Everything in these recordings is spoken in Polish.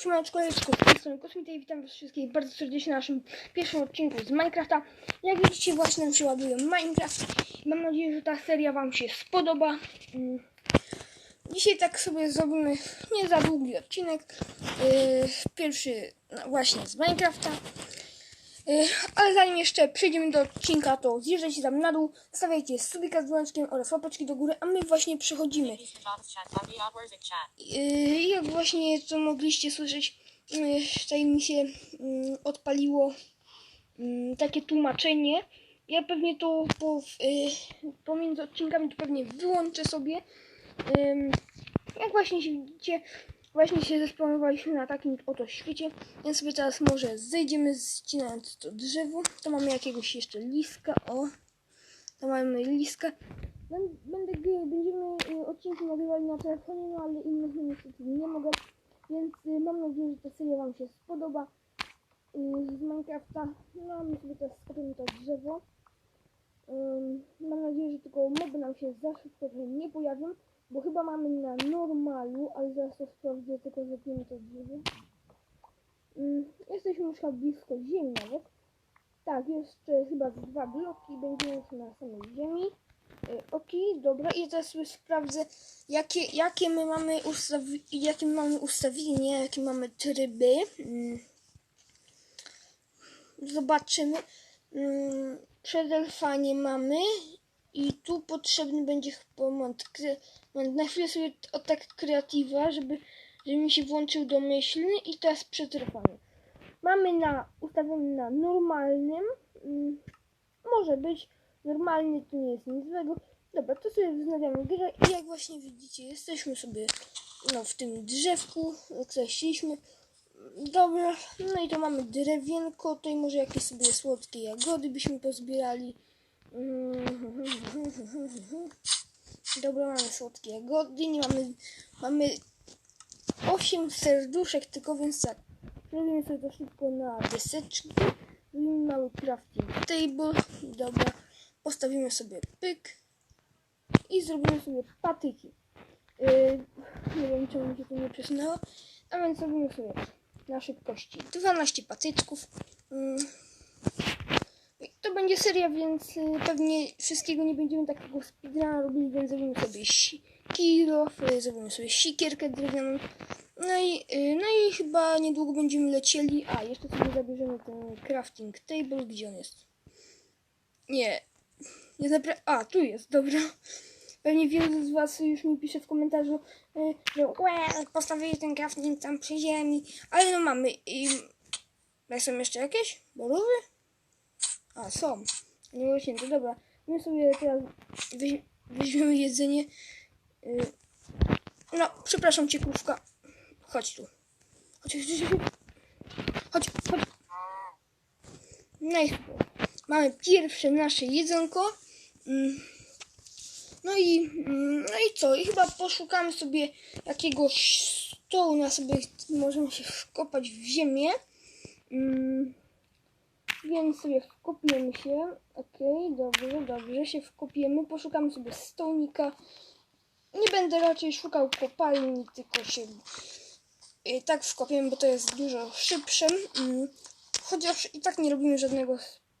Siemaneczko, Leczko, z i witam was wszystkich bardzo serdecznie na naszym pierwszym odcinku z Minecrafta. Jak widzicie właśnie nam się ładuje Minecraft. Mam nadzieję, że ta seria wam się spodoba. Mm. Dzisiaj tak sobie zrobimy nie za długi odcinek. Yy, pierwszy no, właśnie z Minecrafta. Yy, ale zanim jeszcze przejdziemy do odcinka, to zjeżdżajcie tam na dół, stawiajcie subika z dzwoneczkiem oraz łapeczki do góry, a my właśnie przechodzimy. Chat. Yy, jak właśnie to mogliście słyszeć, yy, tutaj mi się yy, odpaliło yy, takie tłumaczenie. Ja pewnie to po, pomiędzy odcinkami to pewnie wyłączę sobie. Jak właśnie się widzicie, właśnie się zespełnowaliśmy na takim oto świecie, więc sobie teraz może zejdziemy ścinając to drzewo. To mamy jakiegoś jeszcze liska, o. To mamy liska. Bę- Będę, będziemy y, odcinki nagrywali na telefonie, no ale innych niestety nie mogę. Więc y, mam nadzieję, że ta seria Wam się spodoba y, z Minecrafta. No my sobie teraz skopiemy to drzewo. Mam nadzieję, że tylko moby nam się za szybko nie pojawią, bo chyba mamy na normalu, ale zaraz to sprawdzę, tylko zrobimy to drzewo. Ym, jesteśmy już blisko ziemi nawet. Tak, jeszcze chyba dwa bloki będziemy już na samej ziemi. Y, Okej, dobra. I teraz sobie sprawdzę, jakie, jakie my mamy ustawi jakie my mamy ustawienie, jakie mamy tryby. Mm. Zobaczymy. Mm, Przetrwanie mamy i tu potrzebny będzie chyba moment. Na chwilę sobie o tak kreatywa, żeby, żeby mi się włączył domyślny i teraz przetrwanie. Mamy na ustawiony na normalnym. Mm, może być. Normalny to nie jest nic złego. Dobra, to sobie wznawiamy grę i jak właśnie widzicie, jesteśmy sobie no, w tym drzewku, które. Dobra, no i to mamy drewienko, tutaj może jakieś sobie słodkie jagody byśmy pozbierali. Mm, Dobra, mamy słodkie nie mamy, mamy 8 serduszek tylko, więc tak, zrobimy sobie to szybko na deseczki. Zrobimy mały crafting table, dobra, postawimy sobie pyk i zrobimy sobie patyki. Yy, nie wiem czemu się to nie przesunęło, a więc zrobimy sobie na szybkości 12 patyczków. Yy. To będzie seria, więc y, pewnie wszystkiego nie będziemy takiego speedruna robili, więc zrobimy sobie si- kilo, y, zrobimy sobie sikierkę drewnianą. No i, y, no i chyba niedługo będziemy lecieli. A, jeszcze sobie zabierzemy ten crafting table, gdzie on jest? Nie, nie zapra- A, tu jest, dobra. Pewnie wielu z Was już mi pisze w komentarzu, że łe, postawili ten crafting tam przy ziemi, ale no mamy. I... Są jeszcze jakieś? Borowy? A, są. Nie rośnięte, dobra. My sobie teraz weź, weźmiemy jedzenie. Y, No, przepraszam cię, krówka. Chodź tu. Chodź, chodź, chodź. Chodź. No i. Mamy pierwsze nasze jedzonko. Mm. No i, mm, no i co? I chyba poszukamy sobie jakiegoś stołu na sobie możemy się wkopać w ziemię. Więc sobie wkopiemy się. Okej, dobrze, dobrze, się wkopiemy. Poszukamy sobie stołnika. Nie będę raczej szukał kopalni, tylko się y, tak wkopiemy, bo to jest dużo szybsze. Mm. Chociaż i tak nie robimy żadnego,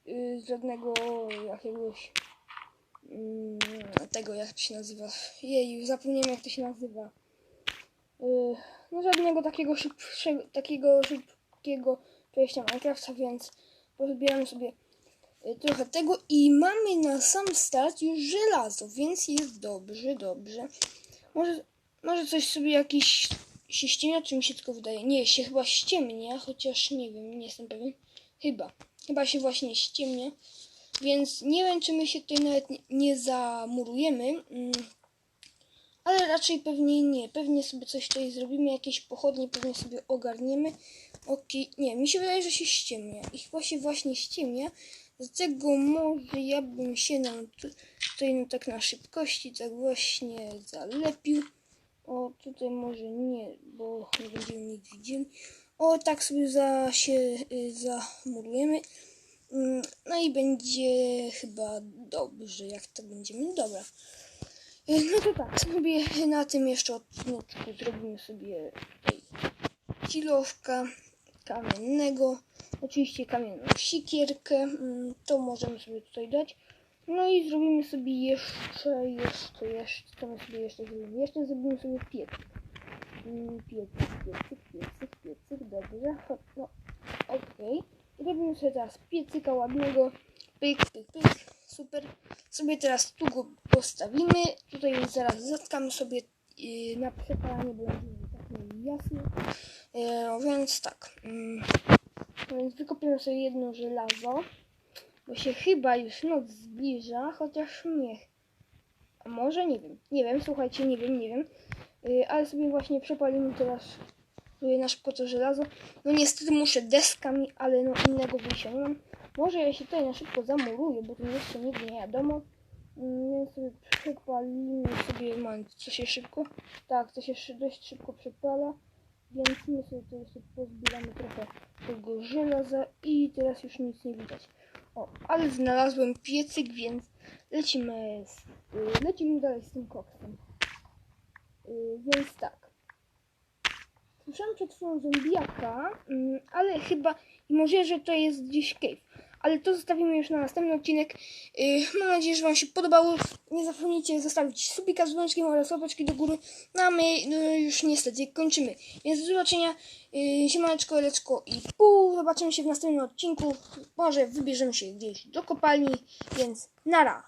y, żadnego jakiegoś mm, tego, jak to się nazywa. Jej, zapomniałem jak to się nazywa. Y, no żadnego takiego szybszego, takiego szybkiego przejścia Minecrafta, więc pozbieramy sobie y, trochę tego i mamy na sam start już żelazo, więc jest dobrze, dobrze. Może, może coś sobie jakiś się ściemnia, czy mi się tylko wydaje? Nie, się chyba ściemnia, chociaż nie wiem, nie jestem pewien. Chyba. Chyba się właśnie ściemnia. Więc nie wiem, czy my się tutaj nawet nie, nie zamurujemy. Ale raczej pewnie nie. Pewnie sobie coś tutaj zrobimy, jakieś pochodnie pewnie sobie ogarniemy. Okej, nie, mi się wydaje, że się ściemnia. I chyba się właśnie ściemnia. Dlatego może ja bym się nam tu, tutaj no tak na szybkości tak właśnie zalepił. O, tutaj może nie, bo nie będziemy nic widzieli. O, tak sobie za, się y, zamurujemy. Mm, No i będzie chyba dobrze, jak to będziemy. Dobra. Y, No to tak, sobie na tym jeszcze odcineczku zrobimy sobie kilowka kamiennego, oczywiście kamienną sikierkę, mm, to możemy sobie tutaj dać. No i zrobimy sobie jeszcze, jeszcze, jeszcze, co my sobie jeszcze zrobimy? Jeszcze zrobimy sobie piecyk. Mm, Piecyk, piecyk, piecyk, piecyk, dobrze, no, okej. I robimy sobie teraz piecyka ładnego, pyk, pyk, pyk, super. Sobie teraz tu go postawimy, tutaj zaraz zatkamy sobie yy, na przepalanie, bo będzie tak mniej jasno. E, więc tak. Mm, więc wykopiemy sobie jedno żelazo, bo się chyba już noc zbliża, chociaż nie. A może nie wiem. Nie wiem, słuchajcie, nie wiem, nie wiem. E, ale sobie właśnie przepalimy teraz sobie nasz po to żelazo. No niestety muszę deskami, ale no innego wyjścia nie mam. Może ja się tutaj na szybko zamuruję, bo to jeszcze nigdy nie wiadomo. Mm, Więc sobie przepalimy sobie, mam co się szybko. Tak, to się dość szybko przepala. Więc my sobie tutaj jeszcze pozbieramy trochę tego żelaza i teraz już nic nie widać. O, ale znalazłem piecyk, więc lecimy, z, y, lecimy dalej z tym koksem. Y, więc tak. Słyszałem przed chwilą zombiaka, mm, ale chyba może, że to jest gdzieś cave. Ale to zostawimy już na następny odcinek. Yy, mam nadzieję, że Wam się podobało. Nie zapomnijcie zostawić subika z dzwoneczkiem oraz łapeczki do góry. No a my no, już niestety kończymy. Więc do zobaczenia. Yy, siemaneczko, leczko i pół. Zobaczymy się w następnym odcinku. Może wybierzemy się gdzieś do kopalni. Więc nara.